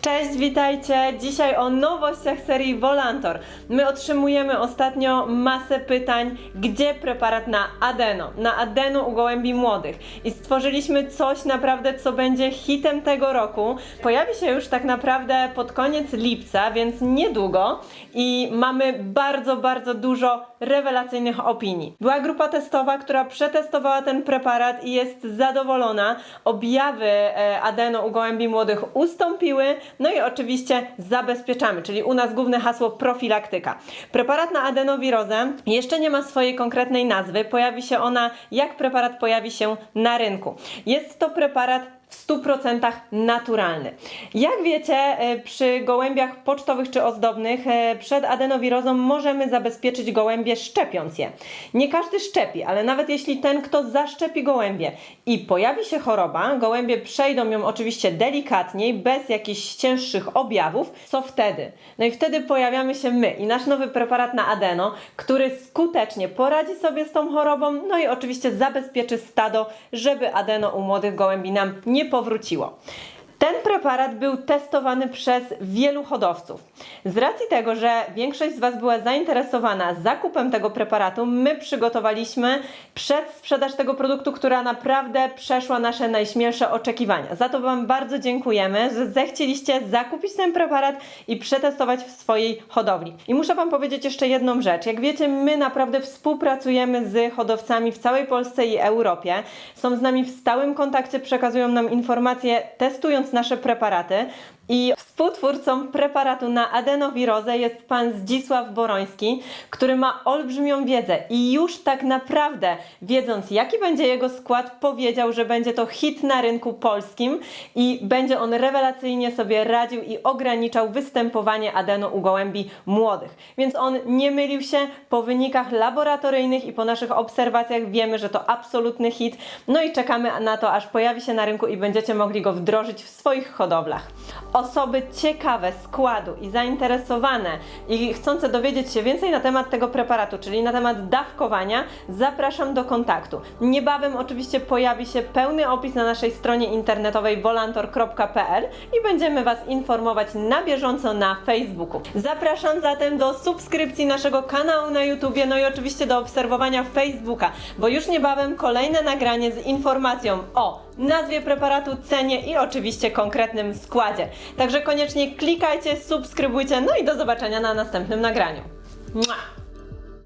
Cześć, witajcie! Dzisiaj o nowościach serii Volantor. My otrzymujemy ostatnio masę pytań, gdzie preparat na adeno, na adeno u gołębi młodych. I stworzyliśmy coś naprawdę, co będzie hitem tego roku. Pojawi się już tak naprawdę pod koniec lipca, więc niedługo. I mamy bardzo, bardzo dużo rewelacyjnych opinii. Była grupa testowa, która przetestowała ten preparat i jest zadowolona. Objawy e, adeno u gołębi młodych ustąpiły, no i oczywiście zabezpieczamy, czyli u nas główne hasło profilaktyka. Preparat na adenowirozę jeszcze nie ma swojej konkretnej nazwy, pojawi się ona jak preparat pojawi się na rynku. Jest to preparat w 100% naturalny. Jak wiecie, e, przy gołębiach pocztowych czy ozdobnych e, przed adenowirozą możemy zabezpieczyć gołębie szczepiąc je. Nie każdy szczepi, ale nawet jeśli ten, kto zaszczepi gołębie i pojawi się choroba, gołębie przejdą ją oczywiście delikatniej, bez jakichś cięższych objawów, co wtedy? No i wtedy pojawiamy się my i nasz nowy preparat na adeno, który skutecznie poradzi sobie z tą chorobą, no i oczywiście zabezpieczy stado, żeby adeno u młodych gołębi nam nie powróciło. Ten preparat był testowany przez wielu hodowców. Z racji tego, że większość z Was była zainteresowana zakupem tego preparatu, my przygotowaliśmy przedsprzedaż tego produktu, która naprawdę przeszła nasze najśmielsze oczekiwania. Za to Wam bardzo dziękujemy, że zechcieliście zakupić ten preparat i przetestować w swojej hodowli. I muszę Wam powiedzieć jeszcze jedną rzecz. Jak wiecie, my naprawdę współpracujemy z hodowcami w całej Polsce i Europie. Są z nami w stałym kontakcie, przekazują nam informacje, testując nasze preparaty. I współtwórcą preparatu na adenowirozę jest pan Zdzisław Boroński, który ma olbrzymią wiedzę i już tak naprawdę, wiedząc jaki będzie jego skład, powiedział, że będzie to hit na rynku polskim i będzie on rewelacyjnie sobie radził i ograniczał występowanie adeno u gołębi młodych. Więc on nie mylił się po wynikach laboratoryjnych i po naszych obserwacjach wiemy, że to absolutny hit. No i czekamy na to, aż pojawi się na rynku i będziecie mogli go wdrożyć w swoich hodowlach. Osoby ciekawe składu i zainteresowane i chcące dowiedzieć się więcej na temat tego preparatu, czyli na temat dawkowania, zapraszam do kontaktu. Niebawem oczywiście pojawi się pełny opis na naszej stronie internetowej volantor.pl i będziemy Was informować na bieżąco na Facebooku. Zapraszam zatem do subskrypcji naszego kanału na YouTubie, no i oczywiście do obserwowania Facebooka, bo już niebawem kolejne nagranie z informacją o nazwie preparatu, cenie i oczywiście konkretnym składzie. Także koniecznie klikajcie, subskrybujcie, no i do zobaczenia na następnym nagraniu. Mua!